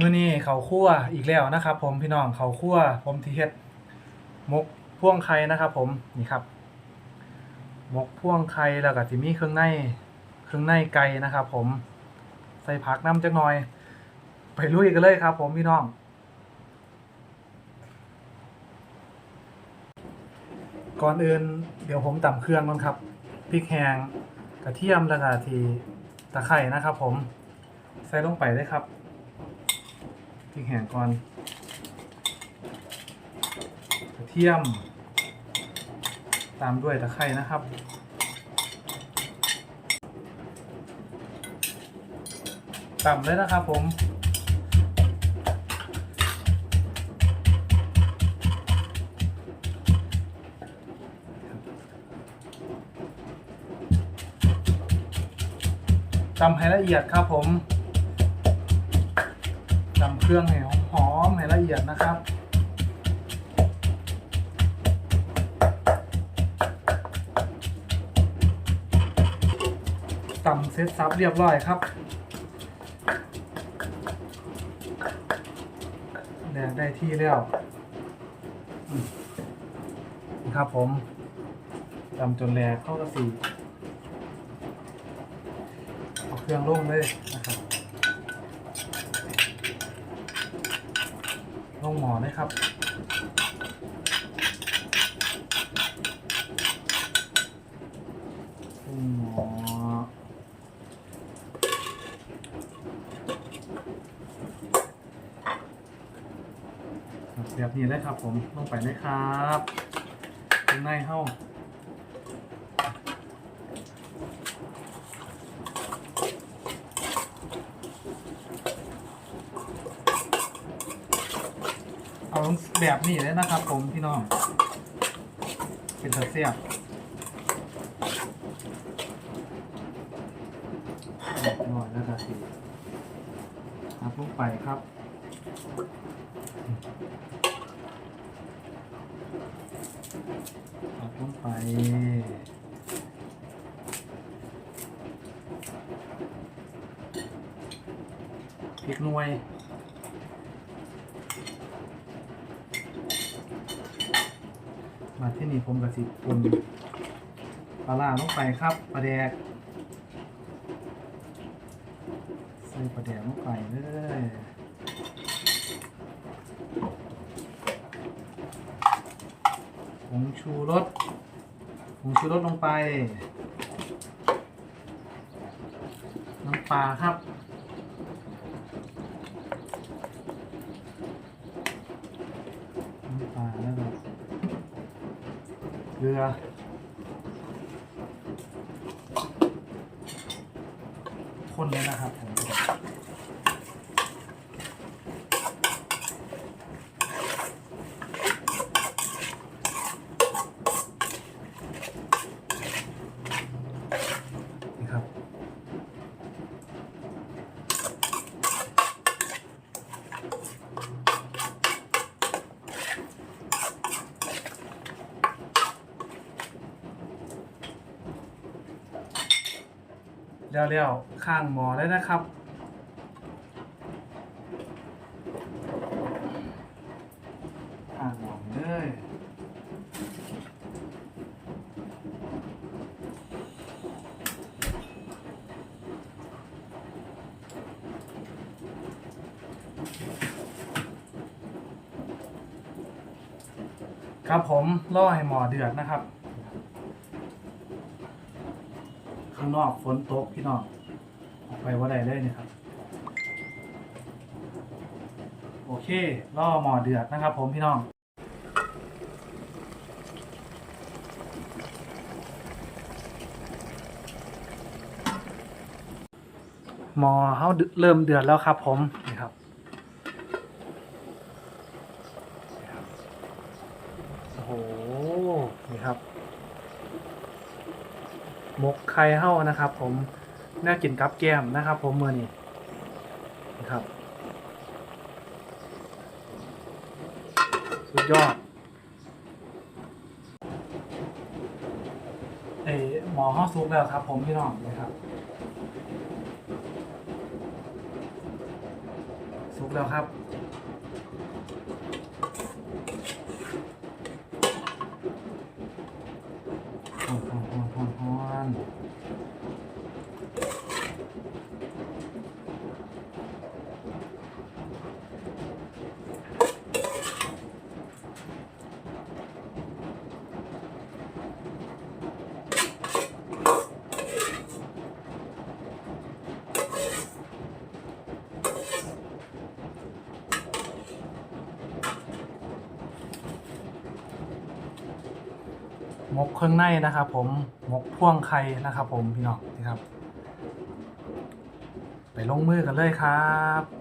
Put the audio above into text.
มื้อนี้เขาคั่วอีกแล้วนะครับ ผมพี่น้องเขาคั่วผมที่เฮ็ดมกพ่วงไข่นะครับ ผมนี่ครับมกพ่วงไข่แล้วก็สิมีเครื่องในเครื่องในไก่นะครับ ผมใส่ผักน้ำจักหน่อย ไปลุยกันเลยครับ ผมพี่น้อง ก่อนอื่นเดี๋ยวผมตำเครื่องก่อนครับพริกแห้งกระเทียมแล้วก็ทีตะไคร่นะครับ ผมใส่ลงไปเลยครับ ริกแห้งก่อนกระเทียม ตามด้วยตะไคร่นะครับต่ำเลยนะครับผมตำให้ละเอียดครับผม เครื่องให้หอมให้ละเอียดนะครับตำเซ็ตซับเรียบร้อยครับแดได้ที่แล้วครับผมตำจนแลเข้ากระสีเอาเครื่องลงเลยนะครับ ลงหมอนะครับลงหมอแบบนี้ได้ครับผมลงไปเลยครับข้างในเข้า เอาแบบนี้เลยนะครับ ผมพี่น้อง เป็นตะเสียบเรียบร้อยแล้วก็สิอัพลงไปครับอัพลงไปพริกหน่วย มาที่นี่ผมกับสิปรุงปลาล่าลงไปครับปลาแดกใส่ปลาแดกลงไปเลยผงชูรสผงชูรสลงไป น้ำปลาครับ น้ำปลาแล้วก็ เกลือคนเลยนะครับผมนี่ครับ เรียวๆข้างหมอเลยนะครับข้างหมอเลยครับผมล่อให้หมอเดือดนะครับ ข้างนอกฝนตกพี่น้องออกไปว่าใดเลยเนี่ยครับ โอเคล่อหมอเดือดนะครับ ผมพี่น้องหมอเขาเริ่มเดือดแล้วครับ ผมนี่ครับโอ้โหนี่ครับ หมกไข่เฮ้านะครับ ผมน่ากินกับแก้มนะครับ ผมเมื่อนี้นะครับ สุดยอดเอหมอห้อซุปแล้วครับ ผมพี่น้องนะครับสสุกแล้วครับฮอนฮ อนฮอนฮอนฮอนห มกเครื่องในนะครับ ผมหมกพ่วงไข่นะครับ ผมพี่น้องนี่ครับ ไปลงมือกันเลยครับ